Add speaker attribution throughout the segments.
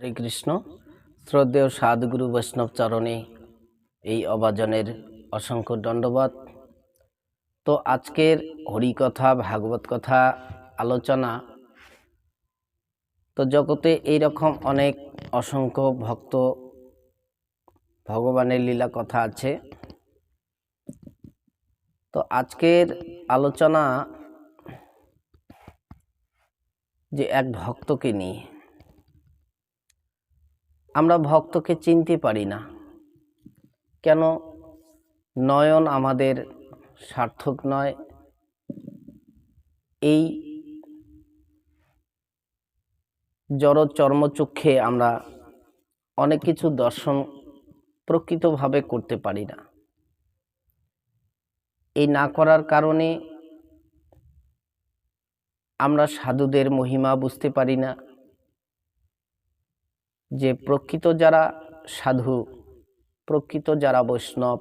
Speaker 1: হরে কৃষ্ণ। শ্রদ্ধেয় সাধুগুরু বৈষ্ণব চরণে এই অবাজনের অসংখ্য দণ্ডবাদ তো আজকের হরিকথা, ভাগবত কথা, আলোচনা, তো জগতে এই রকম অনেক অসংখ্য ভক্ত, ভগবানের লীলা কথা আছে। তো আজকের আলোচনা যে এক ভক্তকে নিয়ে আমরা ভক্তকে চিনতে পারি না। কেন? নয়ন আমাদের সার্থক নয়। এই জড় চর্মচক্ষে আমরা অনেক কিছু দর্শন প্রকৃতভাবে করতে পারি না। এই না করার কারণে আমরা সাধুদের মহিমা বুঝতে পারি না। যে প্রকৃত যারা সাধু, প্রকৃত যারা বৈষ্ণব,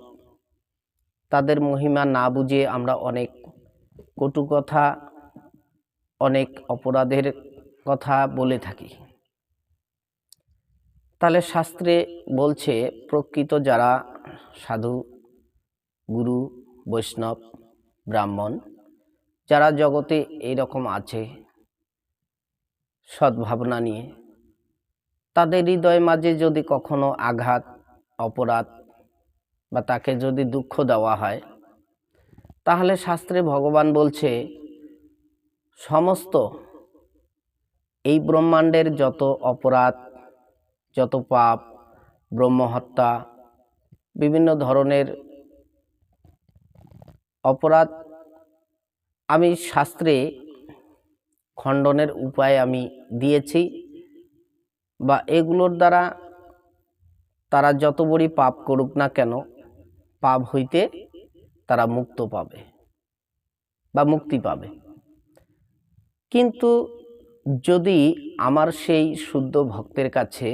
Speaker 1: তাদের মহিমা না বুঝে আমরা অনেক কটু কথা, অনেক অপরাধের কথা বলে থাকি। তাহলে শাস্ত্রে বলছে, প্রকৃত যারা সাধু, গুরু, বৈষ্ণব, ব্রাহ্মণ, যারা জগতে এইরকম আছে, সদ্ভাবনা নিয়ে তাদের হৃদয় মাঝে যদি কখনো আঘাত, অপরাধ বা তাকে যদি দুঃখ দেওয়া হয়, তাহলে শাস্ত্রে ভগবান বলছে, সমস্ত এই ব্রহ্মাণ্ডের যত অপরাধ, যত পাপ, ব্রহ্মহত্যা, বিভিন্ন ধরনের অপরাধ আমি শাস্ত্রে খণ্ডনের উপায় আমি দিয়েছি। বা এগুলোর দ্বারা তারা যত বড়ই পাপ করুক না কেন, পাপ হইতে তারা মুক্ত পাবে বা মুক্তি পাবে। কিন্তু যদি আমার সেই শুদ্ধ ভক্তের কাছে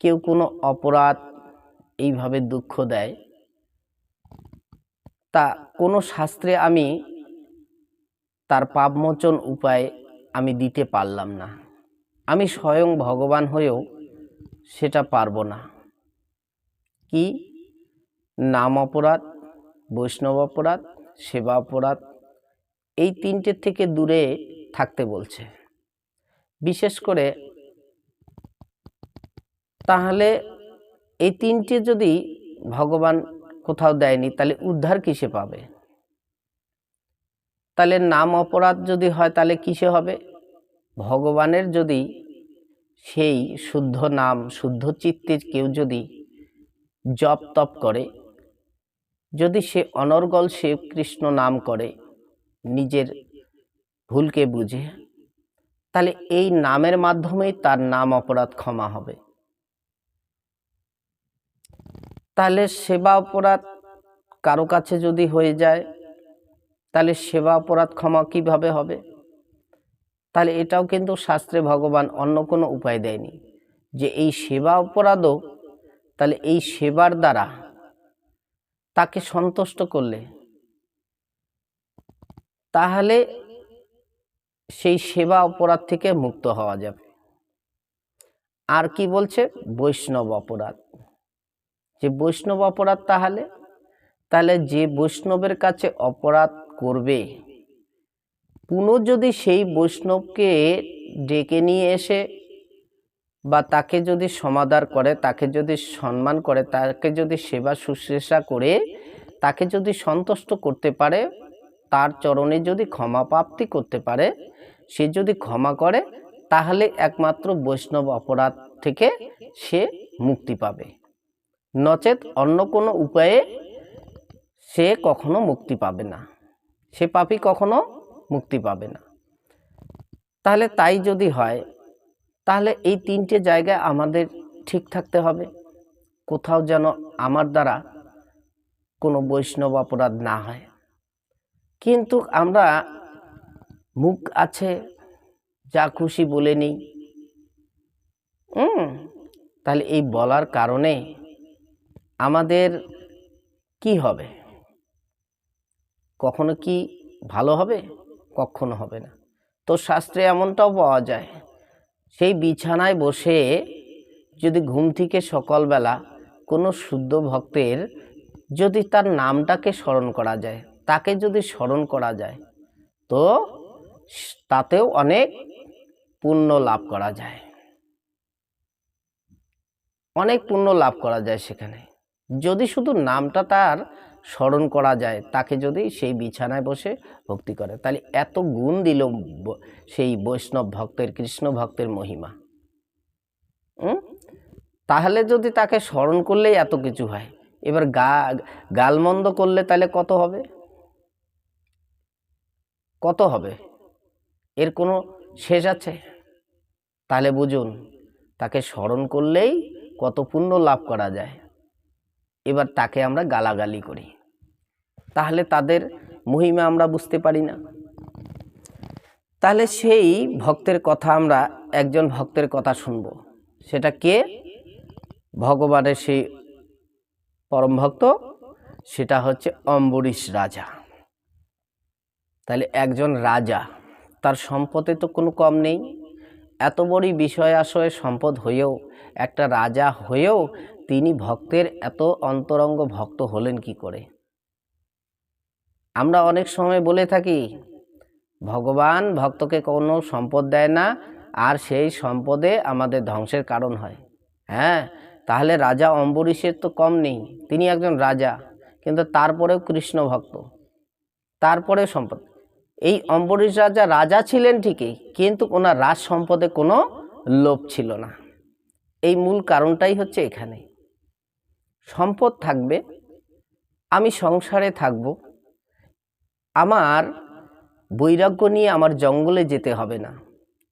Speaker 1: কেউ কোনো অপরাধ এইভাবে দুঃখ দেয়, তা কোনো শাস্ত্রে আমি তার পাপমোচন উপায় আমি দিতে পারলাম না। আমি স্বয়ং ভগবান হয়েও সেটা পারব না। কি? নাম অপরাধ, বৈষ্ণব অপরাধ, সেবা অপরাধ, এই তিনটের থেকে দূরে থাকতে বলছে। বিশেষ করে তাহলে এই তিনটে যদি ভগবান কোথাও দেয়নি, তাহলে উদ্ধার কিসে পাবে? তাহলে নাম অপরাধ যদি হয়, তাহলে কিসে হবে? ভগবানের যদি সেই শুদ্ধ নাম, শুদ্ধ চিত্তে কেউ যদি জপ তপ করে, যদি সে অনর্গল সে কৃষ্ণ নাম করে, নিজের ভুলকে বুঝে, তাহলে এই নামের মাধ্যমেই তার নাম অপরাধ ক্ষমা হবে। তাহলে সেবা অপরাধ কারও কাছে যদি হয়ে যায়, তাহলে সেবা অপরাধ ক্ষমা কীভাবে হবে? তাহলে এটাও কিন্তু শাস্ত্রে ভগবান অন্য কোনো উপায় দেয়নি। যে এই সেবা অপরাধও তাহলে এই সেবার দ্বারা তাকে সন্তুষ্ট করলে, তাহলে সেই সেবা অপরাধ থেকে মুক্ত হওয়া যাবে। আর কি বলছে? বৈষ্ণব অপরাধ। যে বৈষ্ণব অপরাধ তাহলে তাহলে যে বৈষ্ণবের কাছে অপরাধ করবে পুনঃ যদি সেই বৈষ্ণবকে ডেকে নিয়ে এসে বা তাকে যদি সমাদার করে, তাকে যদি সম্মান করে, তাকে যদি সেবা শুশ্রূষা করে, তাকে যদি সন্তুষ্ট করতে পারে, তার চরণে যদি ক্ষমা প্রাপ্তি করতে পারে, সে যদি ক্ষমা করে, তাহলে একমাত্র বৈষ্ণব অপরাধ থেকে সে মুক্তি পাবে। নচেত অন্য কোনো উপায়ে সে কখনো মুক্তি পাবে না। সে পাপি কখনো মুক্তি পাবে না। তাহলে তাই যদি হয়, তাহলে এই তিনটে জায়গায় আমাদের ঠিক থাকতে হবে। কোথাও যেন আমার দ্বারা কোনো বৈষ্ণব অপরাধ না হয়। কিন্তু আমরা মুখ আছে, যা খুশি বলে নিই। তাহলে এই বলার কারণে আমাদের কি হবে? কখনো কি ভালো হবে? কখনো হবে না। তো শাস্ত্রে এমনটাও পাওয়া যায়, সেই বিছানায় বসে যদি ঘুম থেকে সকালবেলা কোনো শুদ্ধ ভক্তের যদি তার নামটাকে স্মরণ করা যায়, তাকে যদি স্মরণ করা যায়, তো তাতেও অনেক পুণ্য লাভ করা যায়। অনেক পুণ্য লাভ করা যায় সেখানে। যদি শুধু নামটা তার স্মরণ করা যায়, তাকে যদি সেই বিছানায় বসে ভক্তি করে। তাহলে এত গুণ দিল সেই বৈষ্ণব ভক্তের, কৃষ্ণ ভক্তের মহিমা। হুম? তাহলে যদি তাকে স্মরণ করলেই এত কিছু হয়। এবার গা, গালমন্দ করলে তাহলে কত হবে? কত হবে? এর কোনো শেষ আছে? তাহলে বুঝুন, তাকে স্মরণ করলেই কত পুণ্য লাভ করা যায়। এবার তাকে আমরা গালাগালি করি। তাহলে তাদের মহিমা আমরা বুঝতে পারি না। তাহলে সেই ভক্তের কথা আমরা একজন ভক্তের কথা শুনব। সেটা কে? ভগবানের সেই পরম ভক্ত, সেটা হচ্ছে অম্বরীশ রাজা। তাহলে একজন রাজা, তার সম্পদে তো কোনো কম নেই। এত বড়ই বিষয় আশয়ে সম্পদ হয়েও, একটা রাজা হয়েও তিনি ভক্তের এত অন্তরঙ্গ ভক্ত হলেন কি করে? আমরা অনেক সময় বলে থাকি, ভগবান ভক্তকে কোনো সম্পদ দেয় না, আর সেই সম্পদে আমাদের ধ্বংসের কারণ হয়। হ্যাঁ তাহলে রাজা অম্বরীশের তো কম নেই, তিনি একজন রাজা, কিন্তু তারপরেও কৃষ্ণ ভক্ত, তারপরে সম্পদ। এই অম্বরীশ রাজা রাজা ছিলেন ঠিকই, কিন্তু ওনার রাজ সম্পদে কোনো লোভ ছিল না। এই মূল কারণটাই হচ্ছে এখানে। সম্পদ থাকবে, আমি সংসারে থাকব। আমার বৈরাগ্য নিয়ে আমার জঙ্গলে যেতে হবে না।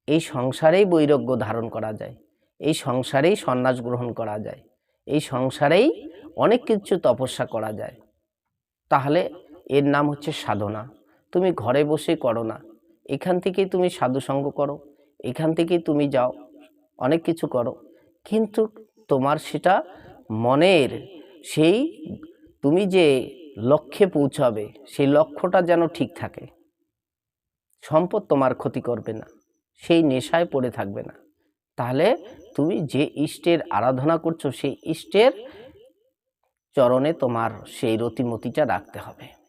Speaker 1: এই সংসারেই বৈরাগ্য ধারণ করা যায়। এই সংসারেই সন্ন্যাস গ্রহণ করা যায়। এই সংসারেই অনেক কিছু তপস্যা করা যায়। তাহলে এর নাম হচ্ছে সাধনা। তুমি ঘরে বসে করো না। এখান থেকেই তুমি সাধুসঙ্গ করো। এখান থেকেই তুমি যাও। অনেক কিছু করো। কিন্তু তোমার সেটা মনের সেই তুমি যে লক্ষ্যে পৌঁছাবে, সেই লক্ষ্যটা যেন ঠিক থাকে। সম্পদ তোমার ক্ষতি করবে না, সেই নেশায় পড়ে থাকবে না। তাহলে তুমি যে ইষ্টের আরাধনা করছ, সেই ইষ্টের চরণে তোমার সেই রতিমতিটা রাখতে হবে।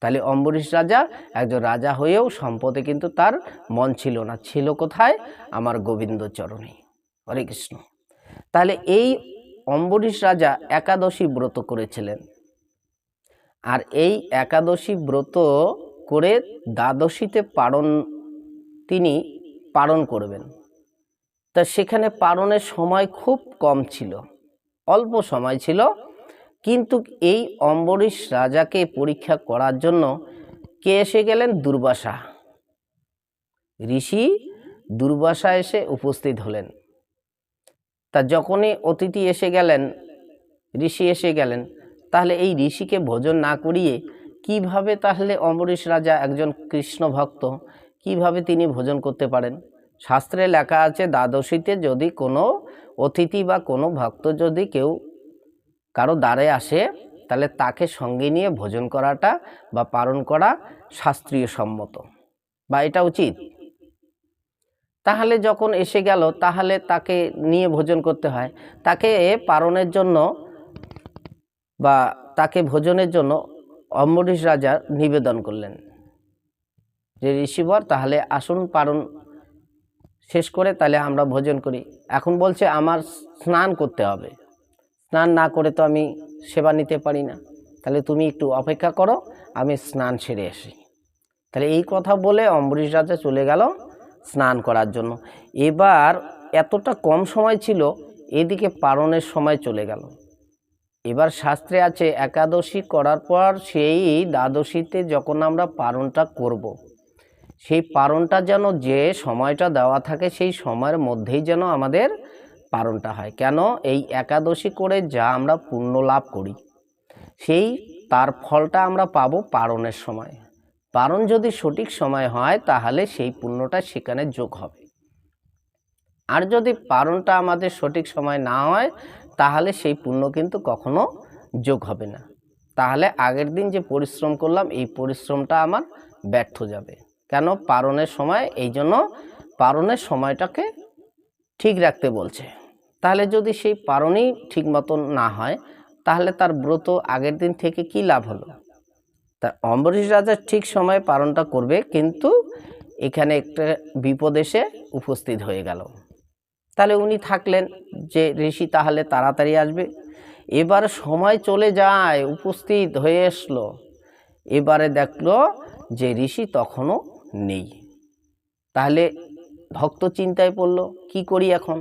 Speaker 1: তাহলে অম্বরীশ রাজা একজন রাজা হয়েও সম্পদে কিন্তু তার মন ছিল না। ছিল কোথায়? আমার গোবিন্দ চরণে হরে কৃষ্ণ। তাহলে এই অম্বরীশ রাজা একাদশী ব্রত করেছিলেন। আর এই একাদশী ব্রত করে দ্বাদশীতে পারণ, তিনি পালন করবেন। তা সেখানে পালনের সময় খুব কম ছিল, অল্প সময় ছিল। কিন্তু এই অম্বরীশ রাজাকে পরীক্ষা করার জন্য কে এসে গেলেন? দুর্বাসা। ঋষি দুর্বাসা এসে উপস্থিত হলেন। তা যখনই অতিথি এসে গেলেন, ঋষি এসে গেলেন, তাহলে এই ঋষিকে ভোজন না করিয়ে কীভাবে তাহলে অম্বরীশ রাজা একজন কৃষ্ণ ভক্ত, কীভাবে তিনি ভোজন করতে পারেন? শাস্ত্রে লেখা আছে, দ্বাদশীতে যদি কোনো অতিথি বা কোনো ভক্ত যদি কেউ কারও দ্বারে আসে, তাহলে তাকে সঙ্গে নিয়ে ভোজন করাটা বা পালন করা শাস্ত্রীয় সম্মত। বা এটা উচিত? তাহলে যখন এসে গেল, তাহলে তাকে নিয়ে ভোজন করতে হয়। তাকে পারণের জন্য বা তাকে ভোজনের জন্য অম্বরীশ রাজা নিবেদন করলেন যে, ঋষিবর, তাহলে আসুন পারণ শেষ করে তাহলে আমরা ভোজন করি। এখন বলছে আমার স্নান করতে হবে। স্নান না করে তো আমি সেবা নিতে পারি না। তাহলে তুমি একটু অপেক্ষা করো, আমি স্নান সেরে আসি। তাহলে এই কথা বলে অম্বরীশ রাজা চলে গেল। স্নান করার জন্য। এবার এতটা কম সময় ছিল, এদিকে পারণের সময় চলে গেল। এবার শাস্ত্রে আছে, একাদশী করার পর সেই দ্বাদশীতে যখন আমরা পারণটা করব। সেই পারণটা যেন যে সময়টা দেওয়া থাকে, সেই সময়ের মধ্যেই যেন আমাদের পারণটা হয়। কেন? এই একাদশী করে যা আমরা পুণ্য লাভ করি, সেই তার ফলটা আমরা পাবো পারণের সময়। পালন যদি সঠিক সময় হয়, তাহলে সেই পুণ্যটা সেখানে যোগ হবে। আর যদি পারণটা আমাদের সঠিক সময় না হয়, তাহলে সেই পুণ্য কিন্তু কখনো যোগ হবে না। তাহলে আগের দিন যে পরিশ্রম করলাম, এই পরিশ্রমটা আমার ব্যর্থ যাবে। কেন? পারণের সময়, এই জন্য পারণের সময়টাকে ঠিক রাখতে বলছে। তাহলে যদি সেই পারণই ঠিক মতন না হয়, তাহলে তার ব্রত আগের দিন থেকে কি লাভ হলো? তা অম্বরীশ রাজা ঠিক সময়ে পালনটা করবে, কিন্তু এখানে একটা বিপদ এসে উপস্থিত হয়ে গেল। তাহলে উনি থাকলেন যে ঋষি, তাহলে তাড়াতাড়ি আসবে। এবার সময় চলে যায়, উপস্থিত হয়ে আসলো এবারে দেখল যে ঋষি তখনও নেই। তাহলে ভক্ত চিন্তায় পড়ল, কি করি এখন?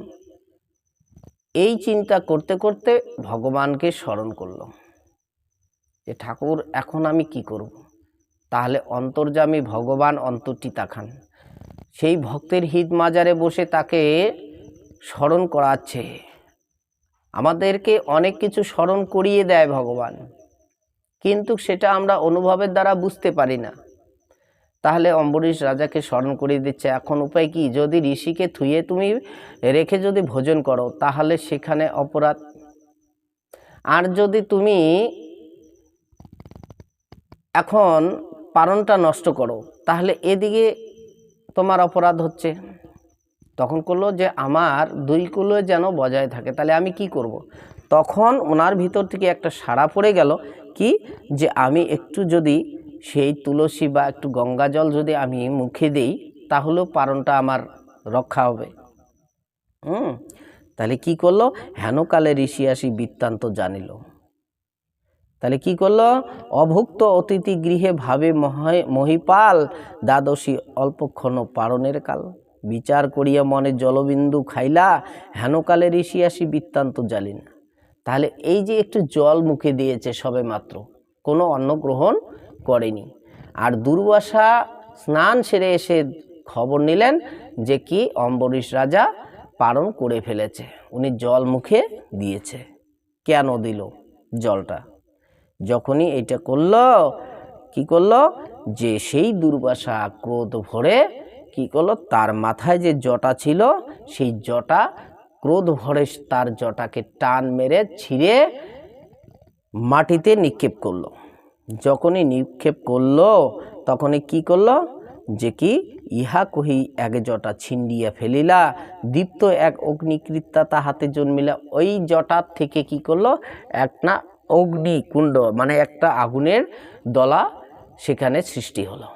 Speaker 1: এই চিন্তা করতে করতে ভগবানকে স্মরণ করল। যে ঠাকুর, এখন আমি কি করব। তাহলে অন্তর্যামী ভগবান অন্তরটি তাকান সেই ভক্তের হিত মাজারে বসে তাকে স্মরণ করাচ্ছে। আমাদেরকে অনেক কিছু স্মরণ করিয়ে দেয় ভগবান, কিন্তু সেটা আমরা অনুভবের দ্বারা বুঝতে পারি না। তাহলে অম্বরীশ রাজাকে স্মরণ করিয়ে দিচ্ছে, এখন উপায় কি? যদি ঋষিকে থুয়ে তুমি রেখে যদি ভোজন করো, তাহলে সেখানে অপরাধ। আর যদি তুমি এখন পারণটা নষ্ট করো। তাহলে এদিকে তোমার অপরাধ হচ্ছে। তখন করল যে আমার দুই কুলো যেন বজায় থাকে, তাহলে আমি কি করব। তখন ওনার ভিতর থেকে একটা সাড়া পড়ে গেল কি? যে আমি একটু যদি সেই তুলসী বা একটু গঙ্গা জল যদি আমি মুখে দিই, তাহলেও পারণটা আমার রক্ষা হবে। হুম? তাহলে কি করল? হেনকালে ঋষি আসি বৃত্তান্ত জানিল। তাহলে কি করল? অভুক্ত অতিথি গৃহে ভাবে মহিপাল দ্বাদশী অল্পক্ষণ পারণের কাল। বিচার করিয়া মনে জলবিন্দু খাইলা, হেনকালে ঋষি আসি বৃত্তান্ত জালিন তাহলে এই যে একটু জল মুখে দিয়েছে সবে মাত্র, কোনো অন্ন গ্রহণ করেনি। আর দুর্বাসা স্নান সেরে এসে খবর নিলেন যে কি অম্বরীশ রাজা পালন করে ফেলেছে। উনি জল মুখে দিয়েছে। কেন দিল জলটা? যখনই এটা করল, কি করল? যে সেই দুর্বাসা ক্রোধ ভরে কি করল? তার মাথায় যে জটা ছিল, সেই জটা ক্রোধ ভরে তার জটাকে টান মেরে ছিঁড়ে মাটিতে নিক্ষেপ করল। যখনই নিক্ষেপ করল, তখনই কি করল? যে কি? ইহা কহি এক জটা ছিন্ডিয়া ফেলিলা, দীপ্ত এক অগ্নিকৃত্যা তাহাতে জন্মিলা। ওই জটার থেকে কি করল? একটা অগ্নিকুণ্ড মানে একটা আগুনের দলা সেখানে সৃষ্টি হলো।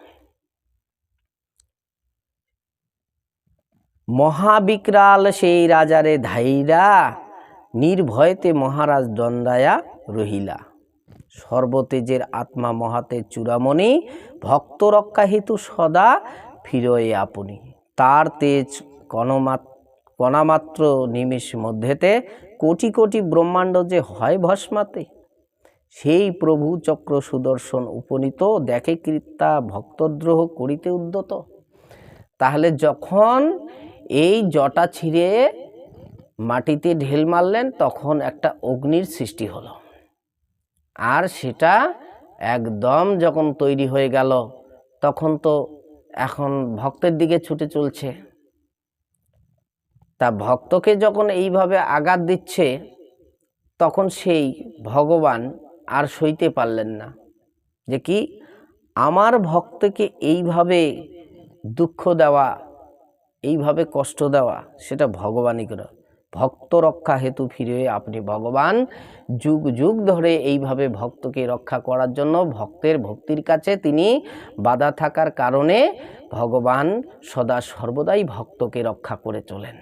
Speaker 1: মহাবিকরাল সেই রাজারে ধাইরা, নির্ভয়তে মহারাজ দণ্ডায়া রহিলা। সর্বতেজের আত্মা মহাতে চূড়ামণি ভক্ত রক্ষা হেতু সদা ফিরয়ে আপনি। তার তেজ কণমাত কণামাত্র নিমেষ মধ্যেতে কোটি কোটি ব্রহ্মাণ্ড যে হয় ভস্মাতে। সেই প্রভু চক্র সুদর্শন উপনীত, দেখে কৃত্যা ভক্তদ্রোহ করিতে উদ্যত। তাহলে যখন এই জটা ছিঁড়ে মাটিতে ঢেল মারলেন, তখন একটা অগ্নির সৃষ্টি হলো। আর সেটা একদম যখন তৈরি হয়ে গেল, তখন তো এখন ভক্তের দিকে ছুটে চলছে। তা ভক্তকে যখন এইভাবে আঘাত দিচ্ছে, তখন সেই ভগবান আর সইতে পারলেন না। যে কি? আমার ভক্তকে এইভাবে দুঃখ দেওয়া, এইভাবে কষ্ট দেওয়া, সেটা ভগবানই করে। ভক্ত রক্ষা হেতু ফিরে আপনি ভগবান। যুগ যুগ ধরে এইভাবে ভক্তকে রক্ষা করার জন্য ভক্তের ভক্তির কাছে তিনি বাধা থাকার কারণে ভগবান সদা সর্বদাই ভক্তকে রক্ষা করে চলেন।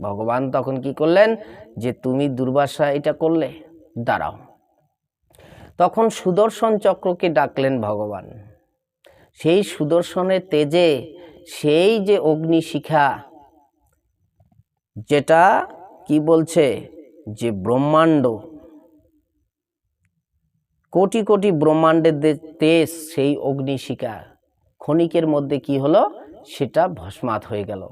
Speaker 1: ভগবান তখন কি করলেন? যে তুমি দুর্বাসা এটা করলে, দাঁড়াও। তখন সুদর্শন চক্রকে ডাকলেন ভগবান। সেই সুদর্শনের তেজে সেই যে অগ্নিশিখা, যেটা কি বলছে? যে ব্রহ্মাণ্ড, কোটি কোটি ব্রহ্মাণ্ডের তেজ সেই অগ্নিশিখা। ক্ষণিকের মধ্যে কি হলো? সেটা ভস্মাত হয়ে গেল।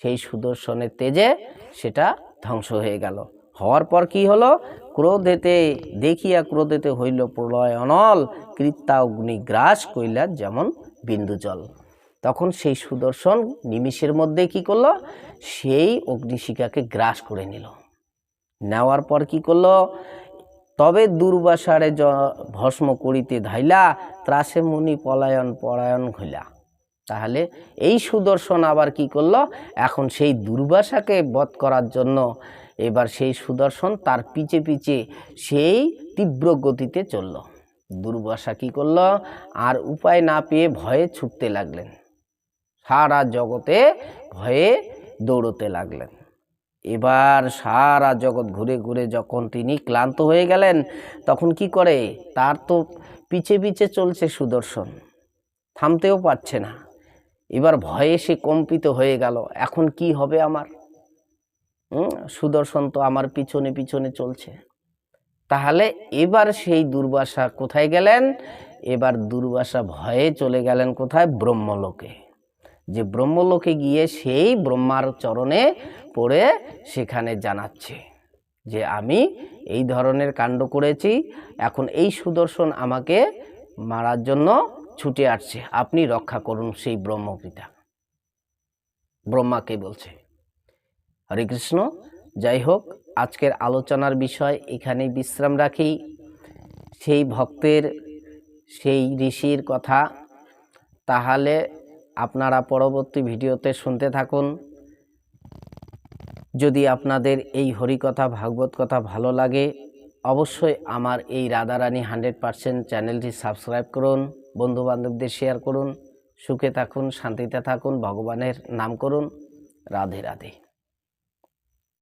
Speaker 1: সেই সুদর্শনের তেজে সেটা ধ্বংস হয়ে গেল। হওয়ার পর কি হলো? ক্রোধেতে দেখিয়া ক্রোধেতে হইল প্রলয় অনল, কৃত্তা অগ্নি গ্রাস কইলা যেমন বিন্দু জল। তখন সেই সুদর্শন নিমিষের মধ্যে কি করল? সেই অগ্নিশিখাকে গ্রাস করে নিল। নেওয়ার পর কি করল? তবে দুর্বাসারে ভস্ম করিতে ধাইলা, ত্রাসে মুনি পলায়ন পরায়ণ হইলা। তাহলে এই সুদর্শন আবার কি করল? এখন সেই দুর্বাসাকে বধ করার জন্য এবার সেই সুদর্শন তার পিছে পিছে সেই তীব্র গতিতে চলল। দুর্বাসা কী করল? আর উপায় না পেয়ে ভয়ে ছুটতে লাগলেন। সারা জগতে ভয়ে দৌড়তে লাগলেন। এবার সারা জগৎ ঘুরে ঘুরে যখন তিনি ক্লান্ত হয়ে গেলেন, তখন কি করে? তার তো পিছে পিছে চলছে সুদর্শন। থামতেও পারছে না। এবার ভয়ে সে কম্পিত হয়ে গেল। এখন কি হবে আমার? সুদর্শন তো আমার পিছনে পিছনে চলছে। তাহলে এবার সেই দুর্বাসা কোথায় গেলেন? এবার দুর্বাসা ভয়ে চলে গেলেন কোথায়? ব্রহ্মলোকে। যে ব্রহ্মলোকে গিয়ে সেই ব্রহ্মার চরণে পড়ে সেখানে জানাচ্ছে যে, আমি এই ধরনের কাণ্ড করেছি, এখন এই সুদর্শন আমাকে মারার জন্য ছুটে আসছে। আপনি রক্ষা করুন সেই ব্রহ্মপিতা। ব্রহ্মাকে বলছে। হরে কৃষ্ণ। যাই হোক, আজকের আলোচনার বিষয় এখানেই বিশ্রাম রাখি। সেই ভক্তের, সেই ঋষির কথা। তাহলে আপনারা পরবর্তী ভিডিওতে শুনতে থাকুন। যদি আপনাদের এই হরিকথা, ভাগবত কথা ভালো লাগে, অবশ্যই আমার এই রাধারানী হান্ড্রেড পারসেন্ট চ্যানেলটি সাবস্ক্রাইব করুন বন্ধু বান্ধবদের শেয়ার করুন, সুখে থাকুন, শান্তিতে থাকুন, ভগবানের নাম করুন। রাধে রাধে।